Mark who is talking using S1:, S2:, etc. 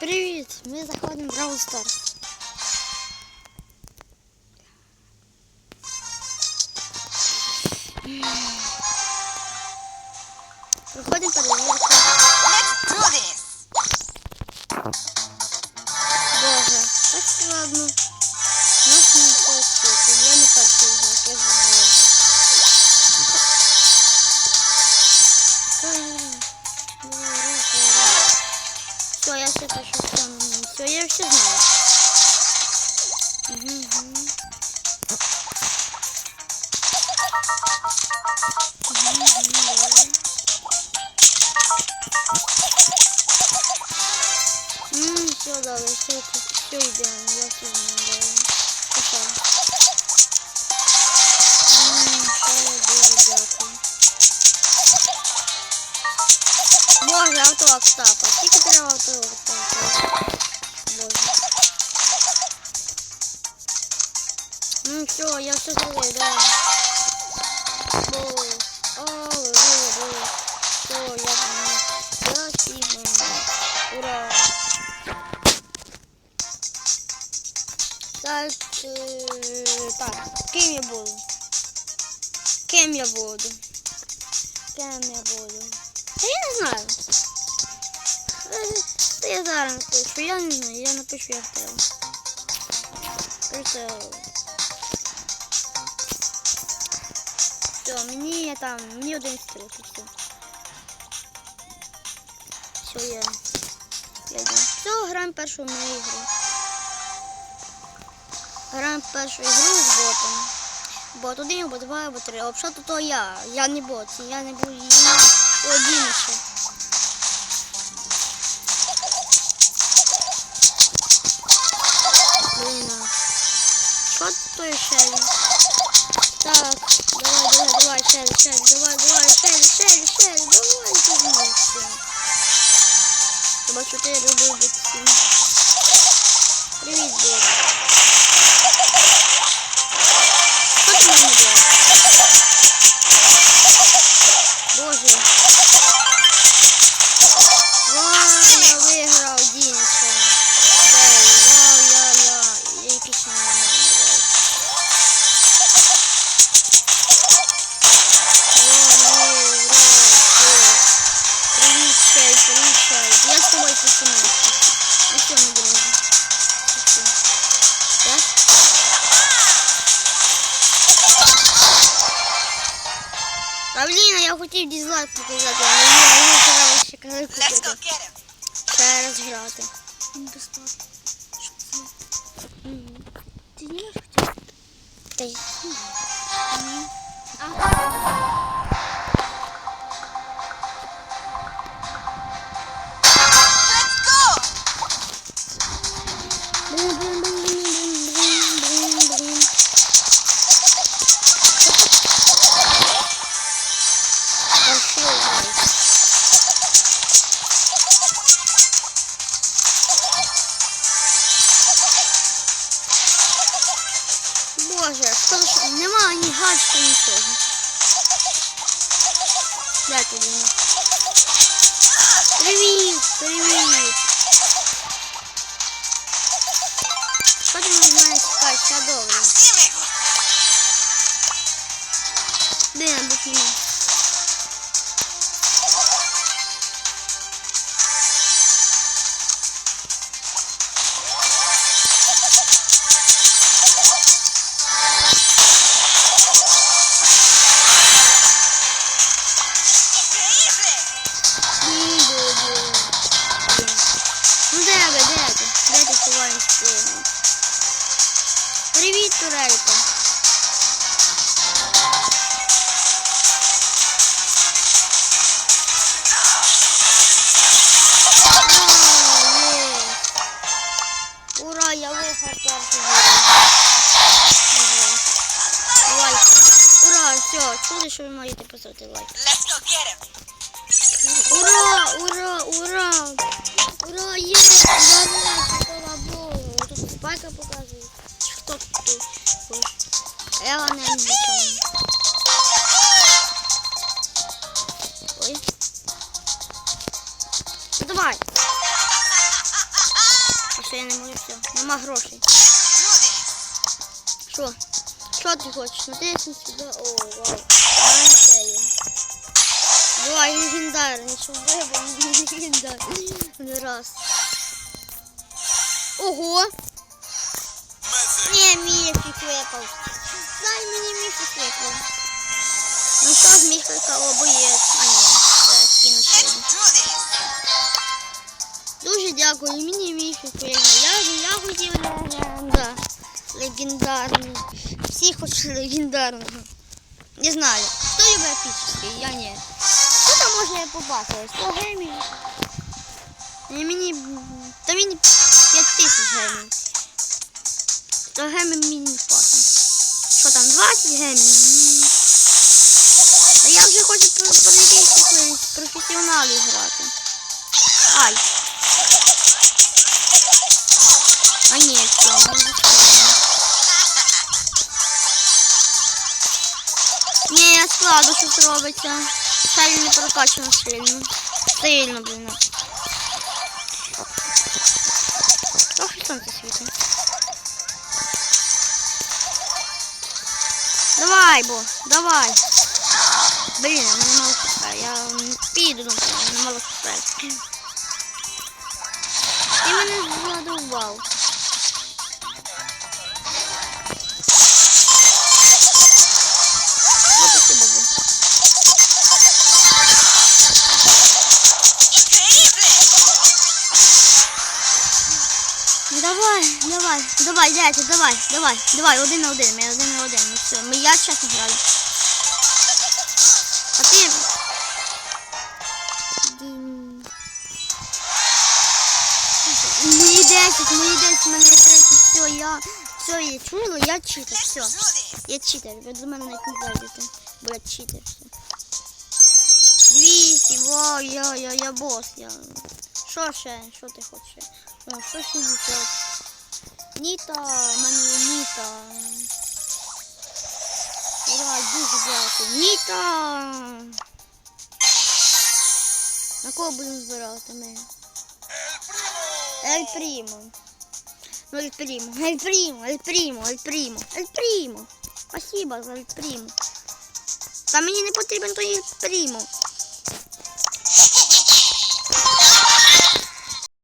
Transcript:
S1: Привіт! Ми заходимо в Brawl Stars. Все, я все пишу, все, все, я все знаю. Мгм, мгм. Мгм, мгм, давай. Ммм, все, добре, все, все ідеально, я все знаю, добре. Пока. Боже, автолак стапа. Тільки треба автолак стапа. Боже. Ну все, я все зробив, да. Бо, о, вибило, було. Все, я знаю. Я сильно. Ура. Так, е, так, ким я буду? Ким я буду? Ким я буду? Я не знаю. Та я зараз напишу, я не знаю, я напишу як треба. Просто... Все, мені там, мені 11 років, все. Все, я... Я йду. Все, граємо першу мою ігру. Граємо першу ігру з ботом. Бот один, або два, або три. А взагалі то я. Я не бот, я не буду Що то ще? Так, давай, давай, давай, Шелі, Шелі, давай, давай, Шелі, Шелі, Шелі, давай, займайся. Хіба що ти робив би всім. Привіт, бот. Що ти мені? Боже. А блін, я хотів дізлайк показати, але ні, я треба ще казати
S2: Let's go
S1: купити.
S2: get him.
S1: Ще раз грати. Безплатно. Що це? Мгм. Ти знімеш хотів? Та й Ні. Гачка, нічого. Ти, Діна? Привіт, привіт. Що ти від мене чекаєш? Все добре. Де я бухіну?
S2: Increíble.
S1: Ти? Привіт, турелька. Ура, я виграв перший Лайк. Ура, все, чули, що ви маєте поставити лайк.
S2: Let's go get him.
S1: Ура, ура, ура! Ура, є! Нарешті, слава Спайка показує. Хто тут? Ела не англійська. Ой. Ну, давай. все, я не можу, все. Нема грошей. Що? Що ти хочеш? Натисни сюди. О, вау. Є. Давай, легендарний, щоб вибор легендарний. Раз. Ого! Випав. Дай мені міфік випав. Ну що з міфіка обоєць? А ні. Дуже дякую, мені міфік виграв. Я, легенда. Легендарний. Всі хочуть легендарного. Не знаю. Хто любить епічний? Я ні. Що там можна побачити? 100 гемів? Мені... Та мені 5 тисяч гемів. 100 гемів не хватить. Що там, 20 гемів? Та я вже хочу про якихось професіоналів грати. Ай. А ні, все, вже складно. Ні, я складу, що це робиться. Шаль не прокачано сильно. Сильно, блін. Трохи сонце світить. Давай, бо, давай. Блін, я мене мало пускає. Я не піду, мене мало пускає. Ти мене задовбав. Давай, давай, давай, дядя, давай, давай, давай, один на один, ми один на один, ну все, ми я чесно граю. А ти... Мої 10, мої 10, мене 30, все, я, все, я чула, я читер, все. Я читер, ви до мене навіть не зайдете, бо я читер, все. 200, вау, я, я, я бос, я. Що ще, що ти хочеш? О, 160. Ніта, в мене є Ніта. Ура, дуже дякую. Ніта! На кого будемо збирати ми? Ель Прімо. Ну, Ель Прімо, Ель Прімо, Ель Прімо, Ель Прімо, Ель Прімо. Спасибо за Ель Прімо. Та мені не потрібен той Ель Прімо.